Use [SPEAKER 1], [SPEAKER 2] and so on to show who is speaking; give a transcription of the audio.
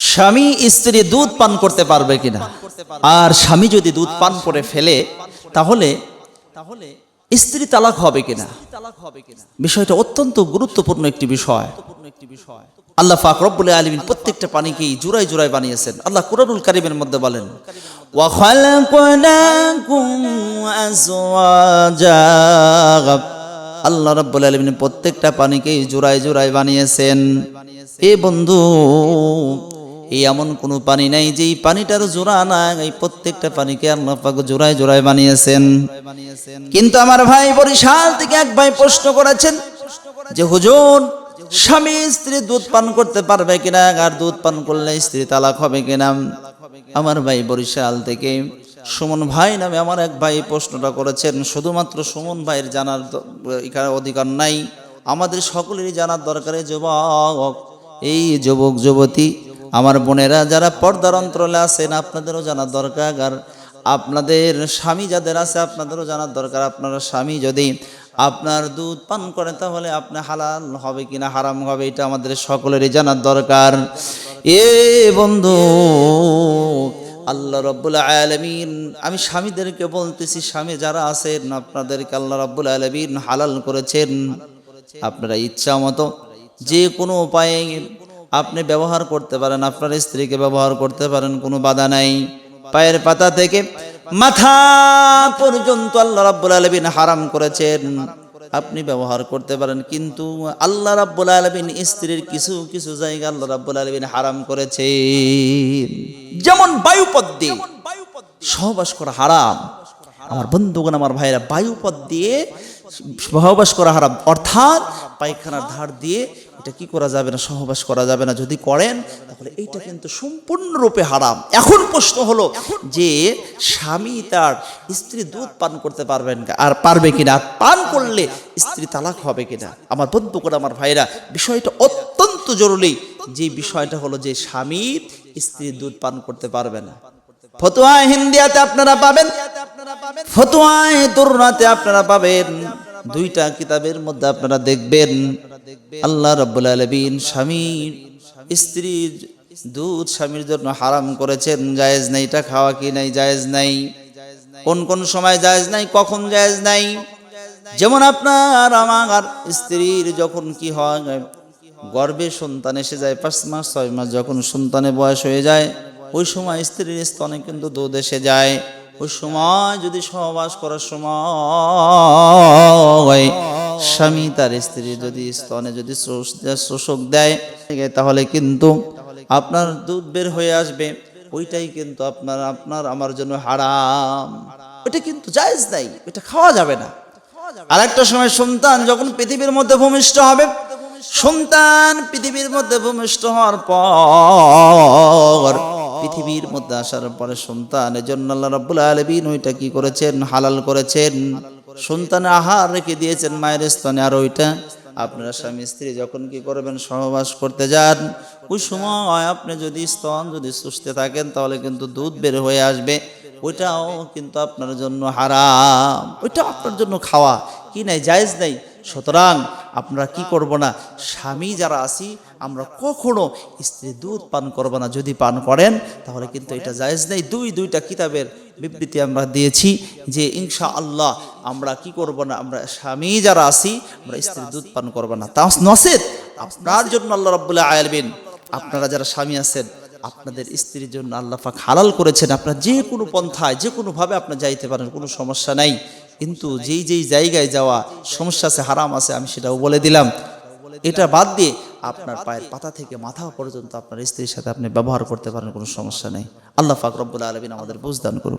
[SPEAKER 1] স্বামী স্ত্রী দুধ পান করতে পারবে কিনা? আর স্বামী যদি দুধ পান করে ফেলে, তাহলে তাহলে স্ত্রী তালাক হবে কিনা? বিষয়টা অত্যন্ত গুরুত্বপূর্ণ একটি বিষয়। আল্লাহ ফাকরবুল আলমিন প্রত্যেকটা পানিকেই জুড়াই জুড়াই বানিয়েছেন। আল্লাহ কুরানুল কারিমের মধ্যে বলেন আল্লাহ রব্বুল আলমিন প্রত্যেকটা পানিকেই জুড়াই জুড়াই বানিয়েছেন। এ বন্ধু এই এমন কোনো পানি নাই যে এই পানিটার জোড়া না এই প্রত্যেকটা পানিকে আল্লাহ পাক জোড়াই জোড়াই বানিয়েছেন। কিন্তু আমার ভাই বরিশাল থেকে এক ভাই প্রশ্ন করেছেন যে, হুজুর, স্বামী স্ত্রী দুধ পান করতে পারবে কিনা? আর দুধ পান করলে স্ত্রী তালাক হবে কিনা? আমার ভাই বরিশাল থেকে সুমন ভাই নামে আমার এক ভাই প্রশ্নটা করেছেন। শুধুমাত্র সুমন ভাইয়ের জানার অধিকার নাই। আমাদের সকলেরই জানার দরকারে যুবক। এই যুবক, যুবতী আমার বোনেরা, যারা পর্দার অন্তরালে আছেন, আপনাদেরও জানার দরকার। আর আপনাদের স্বামী যাদের আছে, আপনাদেরও জানার দরকার। আপনার স্বামী যদি আপনার দুধ পান করে তাহলে আপনি হালাল হবে কিনা, হারাম হবে, এটা আমাদের সকলেরই জানার দরকার। এ বন্ধু, আল্লাহ রব্বুল আলমিন, আমি স্বামীদেরকে বলতেছি, স্বামী যারা আছেন, আপনাদেরকে আল্লাহ রব্বুল আলমিন হালাল করেছেন। আপনারা ইচ্ছা মতো যে কোনো উপায়ে আপনি ব্যবহার করতে পারেন, আপনার স্ত্রীকে ব্যবহার করতে পারেন, কোনো বাধা নাই। পায়ের পাতা থেকে মাথা পর্যন্ত আল্লাহ রাব্বুল আলমিন হারাম করেছেন। আপনি ব্যবহার করতে পারেন, কিন্তু আল্লাহ রাব্বুল আলমিন স্ত্রীর কিছু কিছু জায়গা আল্লাহ রাব্বুল আলমিন হারাম করেছে যেমন বায়ুপথ দিয়ে সহবাস করা হারাম। আমার বন্ধুগণ, আমার ভাইরা বায়ুপথ দিয়ে সহবাস করা হারাম। অর্থাৎ পায়খানার ধার দিয়ে এটা কি করা যাবে না, সহবাস করা যাবে না যদি করেন, তাহলে এইটা কিন্তু সম্পূর্ণরূপে হারাম। এখন প্রশ্ন হলো যে স্বামী তার স্ত্রী দুধ পান করতে পারবেন আর পারবে কিনা? পান করলে স্ত্রী তালাক হবে কিনা? আমার বন্ধুগণ আমার ভাইরা বিষয়টা অত্যন্ত জরুরি। যে বিষয়টা হলো যে স্বামী স্ত্রী দুধ পান করতে পারবে না। ফতোয়া হিন্দিয়াতে আপনারা পাবেন ফতোয়ায় তরুণাতে আপনারা পাবেন। দুইটা কিতাবের মধ্যে আপনারা দেখবেন, আল্লাহ রাব্বুল আলামিন স্বামী, স্ত্রীর দুধ স্বামীর জন্য হারাম করেছেন, জায়েজ নাই, এটা খাওয়া কি নাই, জায়েজ নাই, কোন কোন সময় জায়েজ নাই, কখন জায়েজ নাই। যেমন আপনার আমার স্ত্রীর যখন কি হয়, গর্বে সন্তান এসে যায়, পাঁচ মাস, ছয় মাস, যখন সন্তানের বয়স হয়ে যায়, ওই সময় স্ত্রীর স্তনে কিন্তু দুধ এসে যায়। ওই সময় যদি সহবাস করার সময় স্বামী তার স্ত্রী যদি স্তনে যদি শোষ- শোষক দেয়, তাহলে কিন্তু আপনার দুধ বের হয়ে আসবে। ওইটাই কিন্তু আপনার আপনার আমার জন্য হারাম। ওটা কিন্তু জায়েজ নাই ওটা খাওয়া যাবে না। আর একটা সময় সন্তান যখন পৃথিবীর মধ্যে ভূমিষ্ঠ হবে, সন্তান পৃথিবীর মধ্যে ভূমিষ্ঠ হওয়ার পর পৃথিবীর মধ্যে আসার পরে সন্তানের জন্য আল্লাহ রাব্বুল আলামিন ওইটা কি করেছেন? হালাল করেছেন। সন্তানের আহার রেখে দিয়েছেন মায়ের স্তনে। আর ওইটা আপনারা স্বামী স্ত্রী যখন কি করবেন? সহবাস করতে যান। ওই সময় আপনি যদি স্তন যদি সুস্থে থাকেন, তাহলে কিন্তু দুধ বের হয়ে আসবে। ওইটাও কিন্তু আপনার জন্য হারাম। ওইটা আপনার জন্য খাওয়া। কি নাই? জায়েজ নাই। সুতরাং আমরা কি করব না? স্বামী যারা আছি, আমরা কখনো স্ত্রী দুধ পান করব না। যদি পান করেন, তাহলে কিন্তু এটা জায়েজ নেই। দুই, দুইটা কিতাবের বিবৃতি আমরা দিয়েছি যে ইনশা আল্লাহ আমরা কি করব না? আমরা স্বামী যারা আছি, আমরা স্ত্রী দুধ পান করব না। তা নসেদ আপনার জন্য আল্লাহ রাব্বুল্লাহ আয়ালবিন আপনারা যারা স্বামী আছেন, আপনাদের স্ত্রীর জন্য আল্লাহ পাক হালাল করেছেন। আপনার যে কোনো পন্থায়, যে কোনোভাবে আপনার যাইতে পারেন, কোনো সমস্যা নাই। কিন্তু যেই যেই জায়গায় যাওয়া সমস্যা আছে, হারাম আছে, আমি সেটাও বলে দিলাম। এটা বাদ দিয়ে আপনার পায়ের পাতা থেকে মাথা পর্যন্ত আপনার স্ত্রীর সাথে আপনি ব্যবহার করতে পারেন, কোনো সমস্যা নেই। আল্লাহ ফাকরবুল্লা আলমিন আমাদের বুঝদান করুন